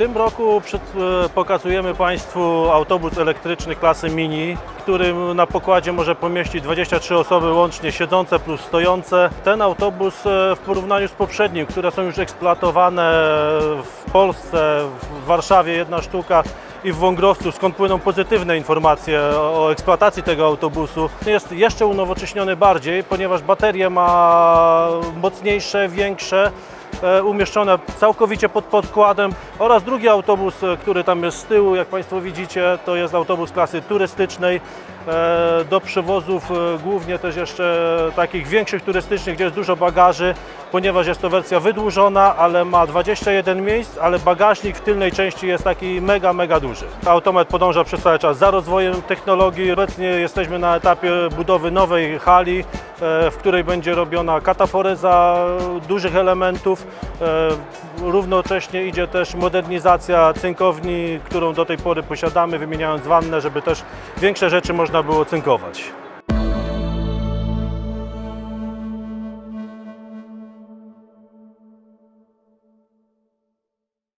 tym roku przed, e, pokazujemy Państwu autobus elektryczny klasy mini, który na pokładzie może pomieścić 23 osoby łącznie siedzące plus stojące. Ten autobus e, w porównaniu z poprzednim, które są już eksploatowane w Polsce, w Warszawie jedna sztuka i w Wągrowcu, skąd płyną pozytywne informacje o eksploatacji tego autobusu, jest jeszcze unowocześniony bardziej, ponieważ baterie ma mocniejsze, większe, umieszczone całkowicie pod podkładem oraz drugi autobus, e, który tam jest z tyłu, jak Państwo widzicie, to jest autobus klasy turystycznej e, do przewozów e, głównie też jeszcze takich większych turystycznych, gdzie jest dużo bagaży, ponieważ jest to wersja wydłużona, ale ma 21 miejsc, ale bagażnik w tylnej części jest taki mega, mega duży. Automat podąża przez cały czas za rozwojem technologii. Obecnie jesteśmy na etapie budowy nowej hali, e, w której będzie robiona kataforeza dużych elementów. E, Równocześnie idzie też modernizacja cynkowni, którą do tej pory posiadamy, wymieniając wannę, żeby też większe rzeczy można było cynkować.